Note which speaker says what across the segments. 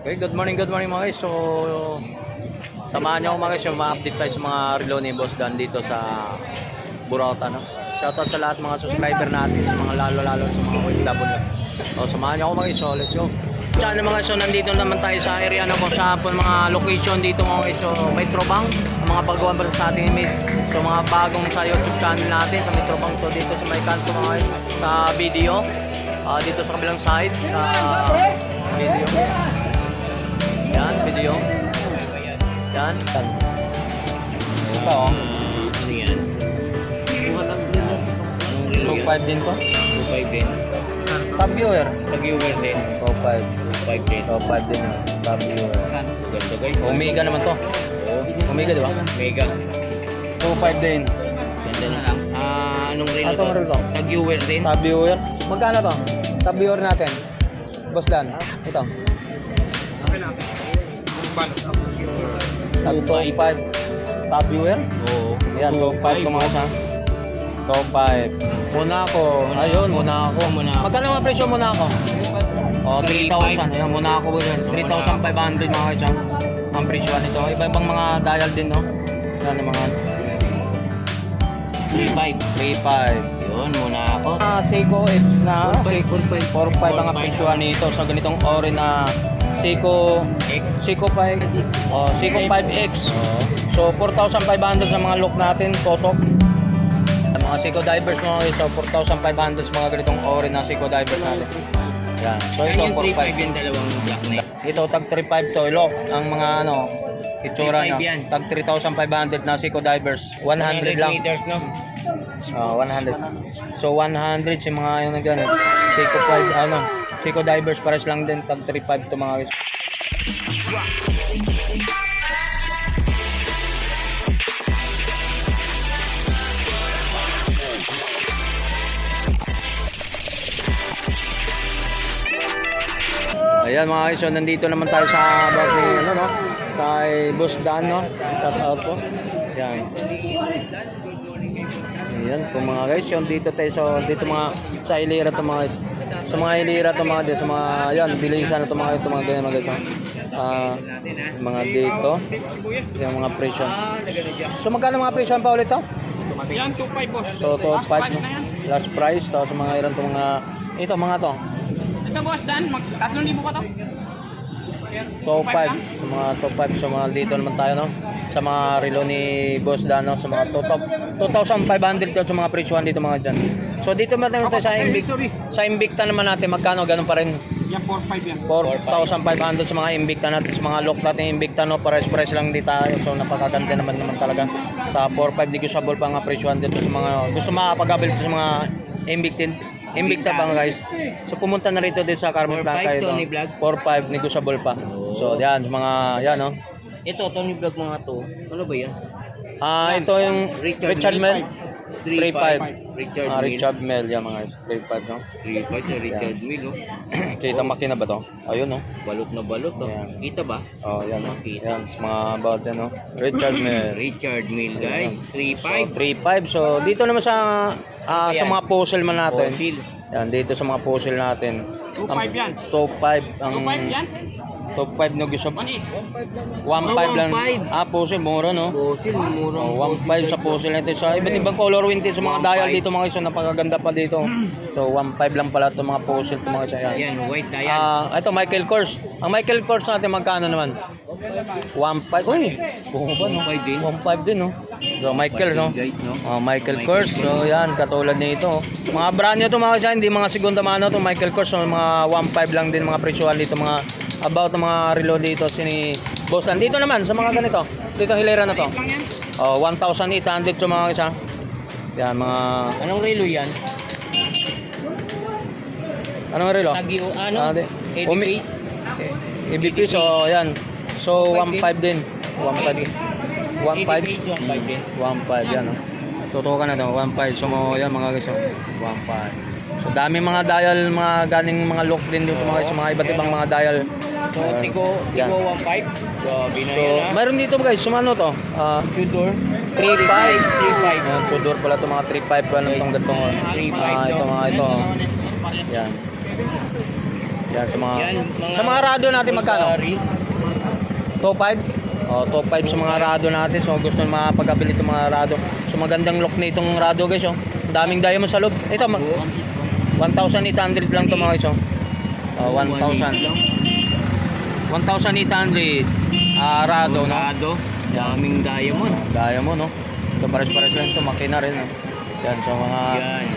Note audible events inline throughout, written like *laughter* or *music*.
Speaker 1: Okay, good morning, good morning mga guys. So, samahan niyo mga guys yung ma-update tayo sa mga relo ni Boss Dan dito sa Burauta. No? Shoutout sa lahat mga subscriber natin, sa mga lalo-lalo sa mga OFW. So, samahan niyo ako mga guys. So, let's go. Channel mga guys, so nandito naman tayo sa area na kung saan po mga location dito mga guys. So, Metrobank, ang mga paggawa pa sa ating image. So, mga bagong sa YouTube channel natin sa Metrobank. So, dito sa may kanto mga guys, sa video. Ah, dito sa kabilang side, sa video. Yan, video. Yan.
Speaker 2: Ito, oh.
Speaker 3: Ano yan? Anong yan?
Speaker 2: 2.5 din to.
Speaker 3: 2.5 din.
Speaker 2: Top viewer.
Speaker 3: Pag-viewer din.
Speaker 2: 2.5.
Speaker 3: 2.5 din.
Speaker 2: 2.5 din. ah. Top viewer.
Speaker 3: Ganda guys.
Speaker 2: Omega naman to.
Speaker 3: Oo.
Speaker 2: Omega, di ba?
Speaker 3: Mega.
Speaker 2: 2.5 din.
Speaker 3: Ganda na lang. Ah, anong relo
Speaker 2: Atong relo.
Speaker 3: Pag-viewer din.
Speaker 2: Top viewer. Magkano to? Top viewer natin. Boss Dan. Ito. Tag 2.5. Top viewer.
Speaker 3: Oo.
Speaker 2: Ayan, 2.5 ko mga sa. 2.5. Muna ako. Ayun, muna ako.
Speaker 3: Muna ako.
Speaker 2: Magkano ang presyo muna ako? Oh, 3,000. Ayan, muna ako yun. 3,500 mga kaysa. Ang presyo nito. Iba-ibang mga dial din, no? Yan ang mga
Speaker 3: 3.5.
Speaker 2: 3.5.
Speaker 3: Yun, muna ako.
Speaker 2: Ah, Seiko X na
Speaker 3: 4.5.
Speaker 2: 4.5 ang presyo nito sa ganitong ori na Seiko
Speaker 3: X.
Speaker 2: Seiko 5 oh, Seiko 5X. So 4,500 sa mga look natin, totok. Mga Seiko divers mo, so 4,500 sa mga ganitong ori na Seiko divers natin. Yan. So ito
Speaker 3: Ano yung 3.5
Speaker 2: 4.5.
Speaker 3: yung dalawang black na yun?
Speaker 2: Ito tag 3.5 to, look ang mga ano itsura
Speaker 3: 3.5
Speaker 2: niya.
Speaker 3: yan.
Speaker 2: Tag 3,500 na Seiko divers. 100 lang.
Speaker 3: meters, no?
Speaker 2: Oh, 100. So 100 si mga yung nagano. Seiko 5 ano, Seiko divers pares lang din tag 35 to mga guys. Ayan mga guys, so nandito naman tayo sa about ni ano no, kay Boss Dan no. Shout out po. Yan. Ayan po mga guys, yung dito tayo so dito mga sa Ilira to mga guys. Sa mga Ilira to mga guys, sa mga yan, bilisan na to mga ito mga ganyan mga guys. Ah, mga dito. Yung mga presyo. So magkano mga presyo pa ulit to?
Speaker 4: Yan, 2.5 boss.
Speaker 2: So to
Speaker 4: Last
Speaker 2: 5
Speaker 4: price
Speaker 2: no?
Speaker 4: na yan.
Speaker 2: Last price to sa mga iran to mga ito mga to.
Speaker 4: Ito boss, Dan, mag 3,000 ka to.
Speaker 2: Top 5 sa mga top 5 sa mga dito naman tayo no sa mga relo ni Boss Dano sa mga to- top 2,500 daw sa mga presyohan dito mga dyan so dito naman tayo sa Invicta sa Invicta naman natin magkano ganun pa rin
Speaker 4: Yan, 4.5 yan.
Speaker 2: 4,500 sa mga Invicta natin sa mga lock natin Invicta no pares-pares lang di tayo so napakaganda naman naman talaga sa 4,500 negotiable pa nga presyohan dito sa mga gusto makapag-avail dito sa mga Invicta Invicta pa nga guys so pumunta na rito din sa Carmen
Speaker 3: 4,500
Speaker 2: Blanca ito
Speaker 3: Tony Vlog?
Speaker 2: 4,500 negotiable pa so yan mga yan no
Speaker 3: Ito, Tony Vlog mga to. Ano ba yan?
Speaker 2: Ah, ito yung
Speaker 3: Richard
Speaker 2: Richard. Mel. 3.5.
Speaker 3: 3.5. Richard
Speaker 2: Ah. Richard Mel, yan mga 3.5 no.
Speaker 3: 3.5 *clears throat* na Richard Mille, oh.
Speaker 2: Kita makina ba to? Ayun no.
Speaker 3: Balot na balot, oh.
Speaker 2: Ayan.
Speaker 3: Kita ba?
Speaker 2: Oh, yan no.
Speaker 3: Makita.
Speaker 2: Yan, sa mga about yan no. Richard *clears throat* Mel.
Speaker 3: Richard Mille, guys.
Speaker 2: So, 3.5.
Speaker 3: 3.5.
Speaker 2: So, dito naman sa ah, sa
Speaker 3: Ayan.
Speaker 2: mga puzzle man natin.
Speaker 3: Fossil.
Speaker 2: Yan, dito sa mga puzzle natin.
Speaker 4: 2.5 yan.
Speaker 2: Top 5 ang
Speaker 4: 2.5 yan.
Speaker 2: Top 5 no gusto.
Speaker 4: 1.8.
Speaker 2: 1.5 lang.
Speaker 3: 1.5.
Speaker 2: Ah, puzzle mura no.
Speaker 3: Fossil, murang
Speaker 2: Oh, 1.5 sa puzzle nito. Sa iba't ibang color winted sa mga
Speaker 3: 1.5.
Speaker 2: dial dito mga iso napakaganda pa dito. So 1.5 lang pala itong mga puzzle itong mga isa yan.
Speaker 3: Yan, white dial.
Speaker 2: Ah, ito Michael Kors. Ang Michael Kors natin magkano naman? 1.5. Uy, bumaba no.
Speaker 3: 1.5 din.
Speaker 2: 1.5 din no. So Michael no.
Speaker 3: Guys, no?
Speaker 2: Oh, Michael Kors. So yan, katulad nito. Mga brand nyo to mga isa, hindi mga segunda mano to Michael Kors. So, mga 1.5 lang din mga presyohan dito mga about ng mga relo dito sini Boss Dan. Dito naman sa mga ganito. Dito hilera na to. Oh, 1,800 to mga isa. Yan mga
Speaker 3: Anong relo yan?
Speaker 2: anong relo?
Speaker 3: Tagyo, ano?
Speaker 2: Ah, di. Umi-
Speaker 3: Case?
Speaker 2: EBP so yan. So 1.5 din. 1.5. 1.5.
Speaker 3: 1.5 din.
Speaker 2: 1.5 yan. Oh. Tutukan na to, 1.5. So mo yan mga guys, oh. 1.5. So dami mga dial, mga ganing mga lock din dito mga mga iba't ibang mga dial.
Speaker 3: So,
Speaker 2: Ayan.
Speaker 3: Tigo. Tigo 1.5. Grabe na
Speaker 2: So,
Speaker 3: yan, ha?
Speaker 2: mayroon dito guys, sumano to? Ah,
Speaker 3: Tudor.
Speaker 2: 3.5.
Speaker 3: 3.5.
Speaker 2: Ayan, Tudor pala to mga 3.5 pa lang itong gatong.
Speaker 3: 3.5
Speaker 2: Ah, ito mga ito. Yan. Yan, sa mga,
Speaker 3: Yan, mga-
Speaker 2: sa mga rado natin magkano?
Speaker 3: Bulgari.
Speaker 2: Top 5? Oh, top 5 sa mga rado natin. So gusto nyo makapagabili itong mga rado. So magandang look na itong rado guys. Oh. Daming diamond sa loob. Ito, ma- 1,800 lang ito mga guys. Oh. Oh, 1,000. 1,800 ah, rado. No?
Speaker 3: Rado. Daming diamond.
Speaker 2: Diamond, no? Ito pares-pares lang ito. Makina rin. No? Yan, so mga...
Speaker 3: Yan.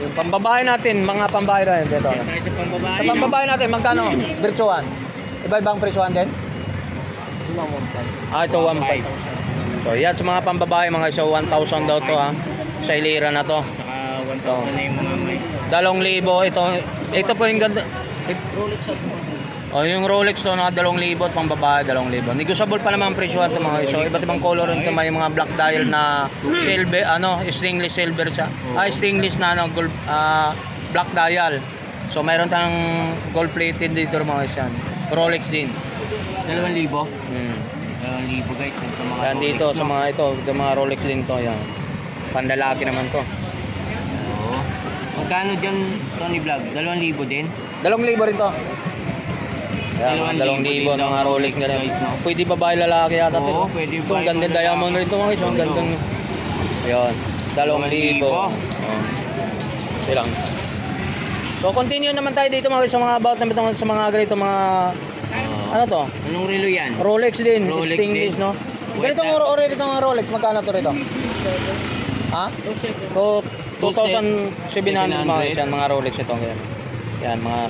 Speaker 2: Yung pambabae natin, mga pambabae rin. Dito.
Speaker 3: Yan tayo sa pambabae.
Speaker 2: Sa pambabae natin, magkano? Virtuan? Iba-ibang presyohan din? Ah, ito 1.5. So, yan sa mga pambabae, mga so 1,000 daw to ha. Sa ilira na to.
Speaker 3: Saka 1,000 na yung mga may.
Speaker 2: Dalong libo. Ito, ito po yung ganda. Rolex Oh, yung Rolex to, naka dalawang libo at pambabae, dalawang libo. Negotiable pa naman ang presyo at mga iso. Iba't ibang color rin ito. May mga black dial na silver, ano, stainless silver siya. Ah, stainless na, ano, gold, ah, black dial. So, mayroon tayong gold plated dito mga isyan. Rolex din.
Speaker 3: 2,000.
Speaker 2: Hmm.
Speaker 3: 2,000 guys. Sa mga
Speaker 2: Yan
Speaker 3: Rolex,
Speaker 2: dito sa
Speaker 3: no?
Speaker 2: mga ito, sa mga Rolex din to, yan. Pandalaki naman to.
Speaker 3: Oo. Magkano dyan, Tony Vlog? 2,000 din?
Speaker 2: Dalawang libo rin to.
Speaker 3: Dalawang
Speaker 2: mga dalawang
Speaker 3: libo
Speaker 2: libo
Speaker 3: din
Speaker 2: ng mga Rolex
Speaker 3: Rolex,
Speaker 2: ganun.
Speaker 3: guys, no?
Speaker 2: Pwede babae lalaki yata
Speaker 3: Oo,
Speaker 2: to.
Speaker 3: pwede
Speaker 2: Ito, ang
Speaker 3: babae,
Speaker 2: ganda
Speaker 3: pwede
Speaker 2: diamond
Speaker 3: lalaki.
Speaker 2: rin ito mga iso. Ang
Speaker 3: Ganda.
Speaker 2: gandang. Yan, dalawang
Speaker 3: Dalawang
Speaker 2: libo.
Speaker 3: libo.
Speaker 2: Oh. Ito lang. So continue naman tayo dito mga sa mga about naman itong- sa mga ganito mga
Speaker 3: Oo.
Speaker 2: ano to?
Speaker 3: Anong relo yan?
Speaker 2: Rolex din,
Speaker 3: Rolex
Speaker 2: stainless
Speaker 3: din.
Speaker 2: no. Ganitong oro oro dito mga Rolex, magkano to rito? Ha? So 2,700 mga yan, mga Rolex ito ngayon. Yan mga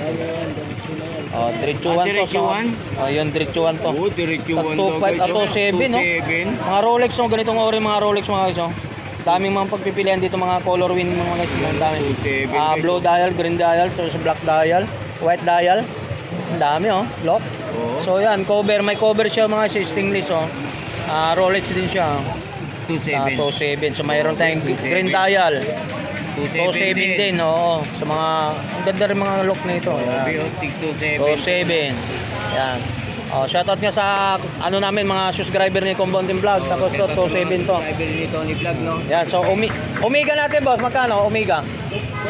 Speaker 2: Oh, diretsuhan
Speaker 3: Ah,
Speaker 2: to. So,
Speaker 3: diretsuhan?
Speaker 2: oh, yun diretsuhan to.
Speaker 3: Oo, diretso
Speaker 2: Tag 2.5 at 2.7 no?
Speaker 3: 2.7.
Speaker 2: Mga Rolex no, ganitong ori mga Rolex mga guys oh. Daming mga pagpipilian dito mga color win mga guys, ang dami.
Speaker 3: 2.7
Speaker 2: Ah,
Speaker 3: guys.
Speaker 2: blue dial, green dial, tapos black dial, white dial. Ang dami oh, lock.
Speaker 3: Oo.
Speaker 2: So yan, cover, may cover siya mga sa stainless oh. Ah, Rolex din siya. oh.
Speaker 3: 2.7.
Speaker 2: Ah, 2.7. So mayroon tayong
Speaker 3: 2.7.
Speaker 2: green dial.
Speaker 3: 2.7
Speaker 2: 2.7 din, oo. Sa mga, ang ganda rin mga lock na ito. Yan.
Speaker 3: Biotic 2.7.
Speaker 2: 2.7. Yan. Oh, shoutout nga sa ano namin mga subscriber ni Combounding Vlog. Tapos to 2.7 to.
Speaker 3: Subscriber ni Tony Vlog, no?
Speaker 2: Yan, so Umi Omega natin boss, magkano? Omega.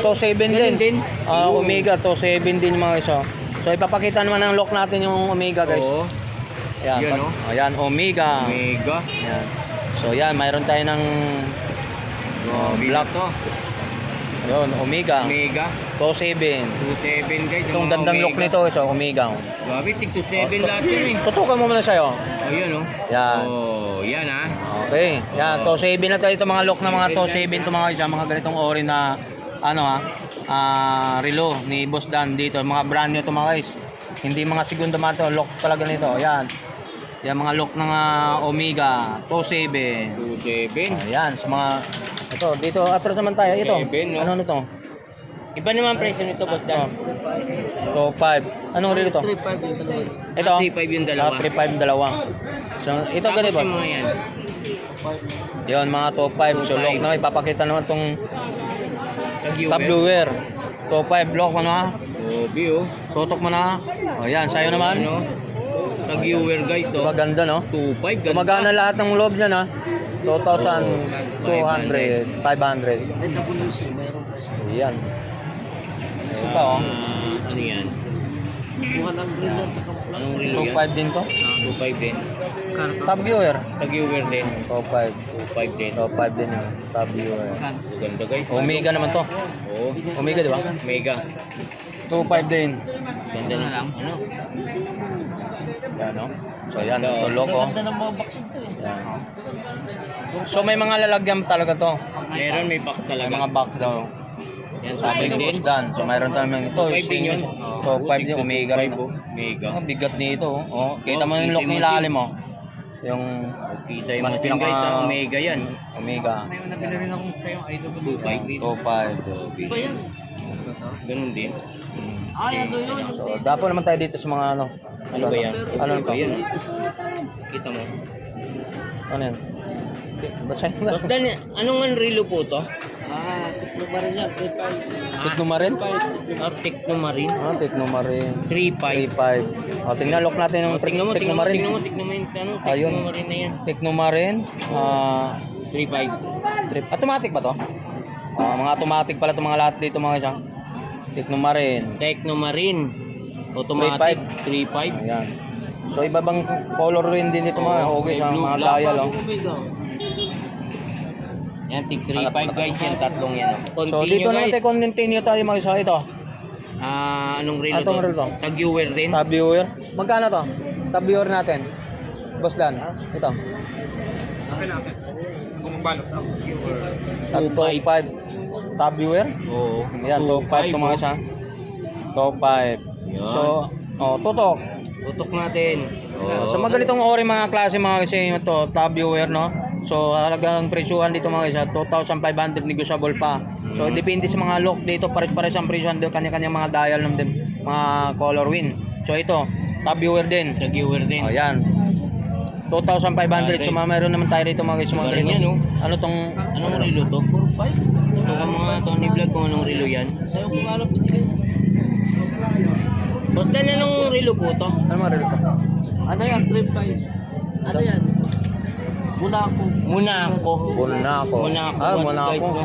Speaker 2: 2.7 din.
Speaker 3: Din? Oo.
Speaker 2: Omega 2.7 din mga iso. So ipapakita naman ng lock natin yung Omega guys.
Speaker 3: Oo.
Speaker 2: Yan.
Speaker 3: Yan,
Speaker 2: pag-
Speaker 3: oh.
Speaker 2: oh, yan Omega.
Speaker 3: Mega.
Speaker 2: Yan. So yan, mayroon tayo ng
Speaker 3: Oh,
Speaker 2: black.
Speaker 3: to.
Speaker 2: Yun, Omega.
Speaker 3: Mega.
Speaker 2: 2.7.
Speaker 3: 2.7 guys.
Speaker 2: Itong
Speaker 3: mga
Speaker 2: gandang look
Speaker 3: Omega.
Speaker 2: nito, so Omega.
Speaker 3: Grabe, tig 2.7 lahat yun eh.
Speaker 2: Tutukan mo muna sa'yo.
Speaker 3: Oh, yan oh.
Speaker 2: Yan.
Speaker 3: Oh, yan ah.
Speaker 2: Okay. Yan, to 7 na to. Ito mga lock na mga to 7 to mga isa, mga ganitong ori na ano ha, ah relo ni Boss Dan dito. Mga brand new to mga guys. Hindi mga segunda man to, lock talaga nito. Yan. Yan mga lock ng ah, Omega, to 7.
Speaker 3: 2.7.
Speaker 2: Ayan, sa mga ito, dito atras naman tayo. Ito.
Speaker 3: Seven, no?
Speaker 2: Ano nito?
Speaker 3: Iba naman presyo nito, Boss Dan.
Speaker 2: To 5. Anong relo to? Ito.
Speaker 3: Ah, 3.5 yung dalawa.
Speaker 2: Ah, 3.5 dalawa. So, ito
Speaker 3: Tapos
Speaker 2: ganito.
Speaker 3: yung mga yan.
Speaker 2: Yun, mga top 5. So,
Speaker 3: Top
Speaker 2: lock
Speaker 3: five.
Speaker 2: na ipapakita naman tong
Speaker 3: Tag-viewer.
Speaker 2: top viewer. Top 5 lock mo na.
Speaker 3: Grabe oh.
Speaker 2: Tutok mo na. O yan, sa'yo naman.
Speaker 3: Ano? Tag-viewer guys oh.
Speaker 2: Diba ganda no?
Speaker 3: 2.5 ganda.
Speaker 2: Gumagana lahat ng loob niya na. 2,200, 500. Yan. Isa pa oh.
Speaker 3: Ah, ano yan? Anong relo
Speaker 2: Top
Speaker 3: yan?
Speaker 2: 5 din to.
Speaker 3: 2.5 din.
Speaker 2: Top viewer.
Speaker 3: Tag-viewer din.
Speaker 2: Top 5.
Speaker 3: 2.5 din.
Speaker 2: Top 5 din yun. Top viewer.
Speaker 3: Ganda guys.
Speaker 2: Omega naman to.
Speaker 3: Oo.
Speaker 2: Omega di ba?
Speaker 3: Mega.
Speaker 2: 2.5 din.
Speaker 3: Ganda na lang. Ano?
Speaker 2: Yan no? So yan, ito loco. Yan. So may mga lalagyan talaga to.
Speaker 3: Meron may box
Speaker 2: May
Speaker 3: talaga.
Speaker 2: mga box daw.
Speaker 3: Yan
Speaker 2: Sabi ni Boss Dan. So mayroon tayong ito.
Speaker 3: 2.5 din yun.
Speaker 2: So 5 din, Omega.
Speaker 3: 5 oh. Mega.
Speaker 2: Ang bigat nito. Oh. Oh, kita
Speaker 3: Oh,
Speaker 2: mo yung
Speaker 3: mo
Speaker 2: ng ilalim mo. Yung
Speaker 3: Kita yung machine guys sa Omega yan.
Speaker 2: Omega.
Speaker 3: Two five.
Speaker 2: 2.5.
Speaker 3: Ganun din.
Speaker 2: So, dapo naman tayo dito sa mga ano.
Speaker 3: Ano ba yan?
Speaker 2: Ano
Speaker 3: ba
Speaker 2: to?
Speaker 3: yan? Kita mo.
Speaker 2: Ano yan? Basahin mo.
Speaker 3: Dan, anong relo po to?
Speaker 2: Teknomarin?
Speaker 3: Ah, Technomarine.
Speaker 2: Ah, Teknomarin.
Speaker 3: 3.5.
Speaker 2: 3.5. O, tingnan look natin yung
Speaker 3: Oh, tingnan mo, tingnan mo,
Speaker 2: Teknomarin.
Speaker 3: tingnan mo, tingnan mo yung ano,
Speaker 2: Ayun.
Speaker 3: Technomarine na yan.
Speaker 2: Teknomarin. Ah,
Speaker 3: 3.5.
Speaker 2: trip. Automatic ba to? Ah, mga automatic pala itong mga lahat dito mga isang. Teknomarin.
Speaker 3: Technomarine. Automatic 3.5.
Speaker 2: Ayan. So iba bang color rin din dito mga okay sa mga dial oh.
Speaker 3: Yan, tig 3.5 guys yan, tatlong yan. Oh.
Speaker 2: So dito naman tayo continue tayo mga isa ito.
Speaker 3: Ah, anong relo
Speaker 2: Atong
Speaker 3: to?
Speaker 2: relo.
Speaker 3: Tag-viewer din.
Speaker 2: Tab viewer. Magkano to? Tab viewer natin. Boss Dan. Ito.
Speaker 4: Okay natin. Kung magbalot.
Speaker 2: Tag 2.5. Tab viewer.
Speaker 3: Oo.
Speaker 2: Ayan, top 5 to mga isa. Top 5.
Speaker 3: Yan.
Speaker 2: So, oh, tutok.
Speaker 3: Tutok natin. Oo.
Speaker 2: So, maganitong ori mga klase mga kasi ito, tab viewer, no? So, halagang presyuhan dito mga isa, 2,500 negotiable pa. So, depende sa mga lock dito, pares-pares ang presyuhan dito, kanya-kanya mga dial ng mga color win. So, ito, tab viewer din.
Speaker 3: Tag-viewer din.
Speaker 2: Oh, yan. 2,500. So, mga meron naman tayo rito mga guys, mga ganito.
Speaker 3: yan, oh.
Speaker 2: Ano tong,
Speaker 3: Anong relo to? 4.5. Ito ang mga Tony Vlog kung anong relo yan. Sa'yo kung alam ko din. Boss Dan, anong relo po to?
Speaker 2: ano mga relo to?
Speaker 3: Ano yan? 3.5. Ano yan? Monaco. Monaco.
Speaker 2: Monaco.
Speaker 3: Monaco.
Speaker 2: Ah,
Speaker 3: Once,
Speaker 2: Monaco.
Speaker 3: guys, no?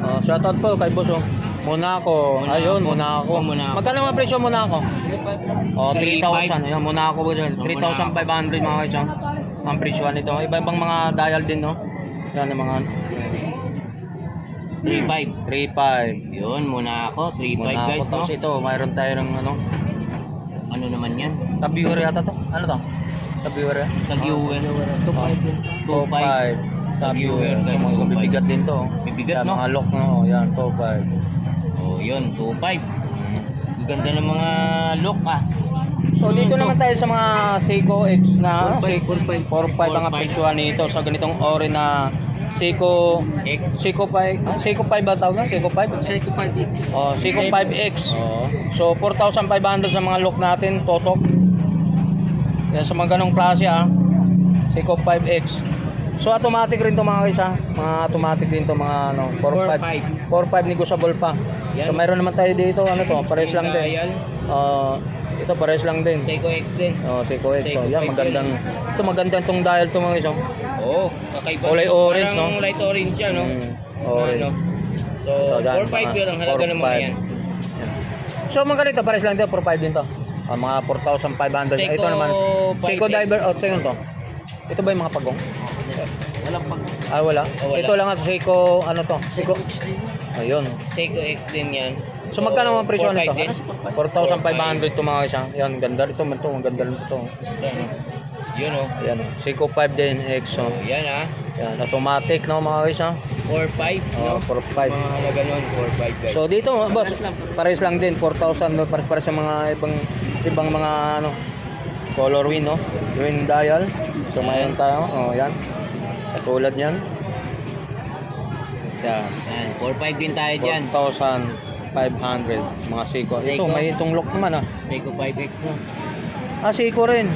Speaker 2: Oh, shoutout po kay boss, oh. Monaco.
Speaker 3: Monaco.
Speaker 2: Ayun, Monaco.
Speaker 3: Oh, Monaco.
Speaker 2: Magkano ang presyo Monaco?
Speaker 3: 3.5
Speaker 2: Oh,
Speaker 3: 3,500.
Speaker 2: 3,000. Ayun, Monaco po dyan. 3,500 mga guys. oh. Ang presyo nito. Iba-ibang mga dial din, no? Yan ang mga
Speaker 3: 3.5.
Speaker 2: 3,500.
Speaker 3: Yun, Monaco. 3.5
Speaker 2: Monaco.
Speaker 3: guys, no?
Speaker 2: Tapos ito, mayroon tayo ng ano,
Speaker 3: Ano naman yan?
Speaker 2: tab viewer yata to. Ano to? Tab viewer yan?
Speaker 3: Tag-viewer. 2.5. 2.5.
Speaker 2: 2,500. Tab viewer.
Speaker 3: Tab viewer,
Speaker 2: So, mga
Speaker 3: guys,
Speaker 2: bibigat din to. oh.
Speaker 3: Bibigat,
Speaker 2: Yan,
Speaker 3: no?
Speaker 2: Mga lock, no? Oh, Yan, 2,500.
Speaker 3: Oh, yun. 2.5. Ang Ganda ng mga look, ah.
Speaker 2: So dito naman tayo sa mga Seiko X na ano,
Speaker 3: 4.5,
Speaker 2: 4.5 ang
Speaker 3: 4.5.
Speaker 2: presyo nito sa ganitong ori na Seiko
Speaker 3: X.
Speaker 2: Seiko 5, ah, Seiko 5 ba tawag na? Seiko 5?
Speaker 3: Seiko 5X.
Speaker 2: Oh, Seiko 5X.
Speaker 3: Oo.
Speaker 2: So 4,500 sa mga look natin, totok. Yan sa mga ganong klase ah. Seiko 5X. So automatic rin to mga guys ah. Mga automatic din to mga ano, 4.5. 4.5 negotiable pa.
Speaker 3: Yan.
Speaker 2: So mayroon naman tayo dito ano to, pares lang din.
Speaker 3: Dial.
Speaker 2: Ah, ito pares lang din.
Speaker 3: Seiko X din.
Speaker 2: Oh, Seiko X. So,
Speaker 3: Seiko
Speaker 2: yan,
Speaker 3: X
Speaker 2: magandang, ito magandang tong dial to mga iso.
Speaker 3: Oo, kakaiba.
Speaker 2: Kulay orange,
Speaker 3: Parang
Speaker 2: no?
Speaker 3: light orange siya, no?
Speaker 2: Mm, orange.
Speaker 3: Ano? So,
Speaker 2: Ito, yan,
Speaker 3: 4.5
Speaker 2: mga
Speaker 3: yun ang halaga ng mga
Speaker 2: 4.5.
Speaker 3: yan.
Speaker 2: So, mga ganito, pares lang dito, 4.5 din to. Ah, mga 4,500.
Speaker 3: Seiko
Speaker 2: ito naman, Seiko
Speaker 3: 5X.
Speaker 2: Diver, oh, sa'yo to. Ito ba yung mga pagong?
Speaker 3: Walang pag...
Speaker 2: Ah, wala.
Speaker 3: Oh, wala.
Speaker 2: Ito lang at Seiko, ano to? Seiko. Ayun.
Speaker 3: Seiko X din yan.
Speaker 2: So, magkano ang presyo
Speaker 3: 4.5
Speaker 2: nito?
Speaker 3: din.
Speaker 2: 4,500 to mga isa. Yan, ganda ito, man to, maganda rin ito.
Speaker 3: Yan, oh. Yun, oh.
Speaker 2: Yan, Seiko 5 din, X. Oh.
Speaker 3: Yan, ah.
Speaker 2: Yan, automatic, no, mga isa.
Speaker 3: 4.5,
Speaker 2: Oh,
Speaker 3: no?
Speaker 2: 4.5.
Speaker 3: Mga halaga nun, 4.5 guys.
Speaker 2: So dito, boss, pares lang din 4,000 no, pares pares sa mga ibang ibang mga ano color win no. Win dial. So mayroon tayo. Oh, yan. Katulad niyan. Yan.
Speaker 3: Yan, 4.5 din tayo dyan.
Speaker 2: 4,500 mga Seiko. Ito may itong lock naman ah.
Speaker 3: Seiko 5X, no?
Speaker 2: Ah, Seiko rin.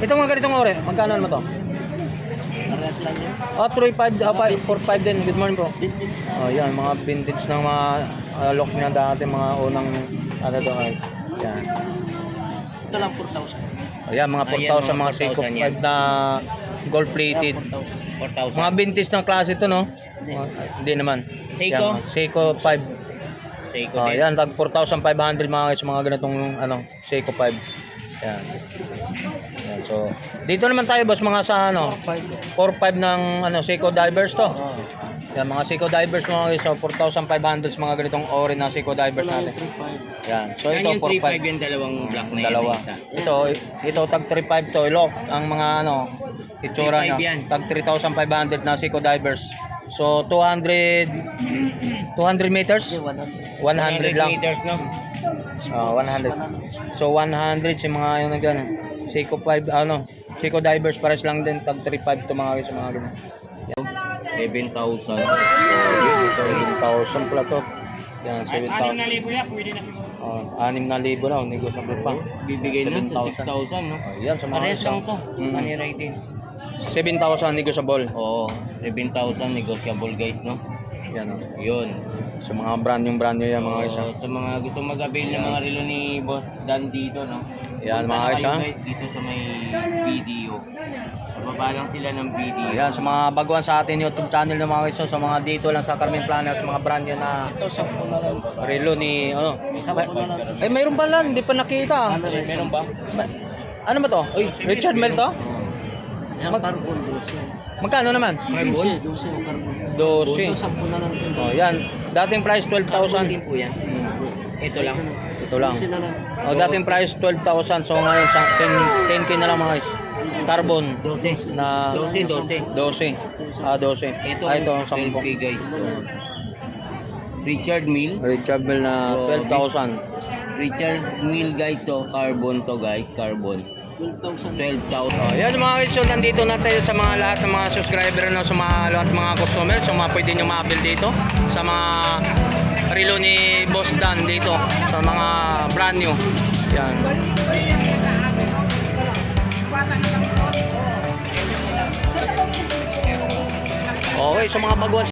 Speaker 2: Ito mga ganitong ore. Magkano naman to?
Speaker 3: Parehas lang yan.
Speaker 2: Ah, 3.5, ah, 4.5 din. Good morning bro. Oh, yan, mga vintage ng mga ah, lock na dati, mga unang ano to guys. Yan.
Speaker 3: Ito lang 4,000.
Speaker 2: Ayan, mga
Speaker 3: Ayan,
Speaker 2: 4,000 mga
Speaker 3: mga
Speaker 2: Seiko
Speaker 3: 4,000 yan.
Speaker 2: 5 na gold plated.
Speaker 3: 4,000.
Speaker 2: Mga vintage ng klase to, no?
Speaker 3: Hindi.
Speaker 2: Oh, hindi naman.
Speaker 3: Seiko?
Speaker 2: Yan, mga Seiko 5.
Speaker 3: Seiko
Speaker 2: Oh,
Speaker 3: din.
Speaker 2: yan, tag 4,500 mga guys, mga ganitong ano, Seiko 5. Yan. So, dito naman tayo boss mga sa ano, 4,500 ng ano, Seiko Divers to.
Speaker 3: Oh.
Speaker 2: Yan, mga Seiko Divers mga guys, so 4,500 mga ganitong ori na Seiko Divers natin. Yan. So,
Speaker 3: Saan
Speaker 2: ito
Speaker 3: yung 3.5
Speaker 2: 4,500.
Speaker 3: yung dalawang black na?
Speaker 2: Dalawa.
Speaker 3: isa?
Speaker 2: Ito, ito tag 35 to, lock ang mga ano, itsura
Speaker 3: 35
Speaker 2: niya.
Speaker 3: yan.
Speaker 2: Tag 3,500 na Seiko Divers. So 200 200 meters? 100 lang.
Speaker 3: meters, no?
Speaker 2: Ah, 100. So 100 si mga yung nagano. Seiko 5 ano, Seiko Divers pares lang din tag 35 to mga sa mga ganun.
Speaker 3: 7,000.
Speaker 2: 7,000 pala to. Yan,
Speaker 4: Kahit 6,000 na
Speaker 2: 7,000.
Speaker 4: libo yan, pwede na.
Speaker 2: Oh, 6,000 na, negosyo pa.
Speaker 3: Bibigay na sa
Speaker 2: 7,000.
Speaker 3: 6,000, no?
Speaker 2: Oh, yan sa mga
Speaker 3: Parehas lang to.
Speaker 2: Mm.
Speaker 3: Paniray din.
Speaker 2: 7,000 negotiable.
Speaker 3: Oo, 7,000 negotiable guys, no?
Speaker 2: Yan oh.
Speaker 3: Yun.
Speaker 2: Sa mga brand yung brand nyo yan mga isa.
Speaker 3: So, sa mga gusto mag-avail ng mga relo ni Boss Dan dito, no?
Speaker 2: Yan
Speaker 3: Punta
Speaker 2: mga guys ha.
Speaker 3: guys dito sa may video. Bababa lang sila ng video.
Speaker 2: Ayan, sa mga baguhan sa atin YouTube channel ng mga guys, so, sa mga dito lang sa Carmen Plana, sa mga brand yun na
Speaker 3: Ito, sampu na lang.
Speaker 2: relo ni, ano,
Speaker 3: Sampu na lang.
Speaker 2: eh mayroon pa lang, hindi pa nakita.
Speaker 3: Meron ba?
Speaker 2: Ma- Ano ba to? Richard Mel to?
Speaker 3: Yung
Speaker 2: Mag-
Speaker 3: carbon, 12.
Speaker 2: Magkano naman?
Speaker 3: 12, 12 yung carbon.
Speaker 2: 12.
Speaker 3: sampu na lang.
Speaker 2: Oh, yan. Dating price
Speaker 3: Carbon
Speaker 2: 12,000.
Speaker 3: din po yan. Ito lang.
Speaker 2: Ito lang.
Speaker 3: 12 na lang.
Speaker 2: Oh, dating price 12,000. So ngayon sa 10 10k na lang mga guys. Carbon
Speaker 3: 12.
Speaker 2: na
Speaker 3: 12, 12.
Speaker 2: 12. Ah, 12.
Speaker 3: Ito,
Speaker 2: ah, ito
Speaker 3: ang
Speaker 2: 10.
Speaker 3: 12K guys. Richard Mill.
Speaker 2: Richard Mel na 12,000.
Speaker 3: Richard Mill guys, so carbon to guys, carbon. 12,000.
Speaker 2: Oh, yan mga guys, so nandito na tayo sa mga lahat ng mga subscriber no, sa mga lahat ng mga customer. So mga pwede nyo ma-avail dito sa mga relo ni Boss Dan dito sa mga brand new. Yan. Okay, so mga baguhan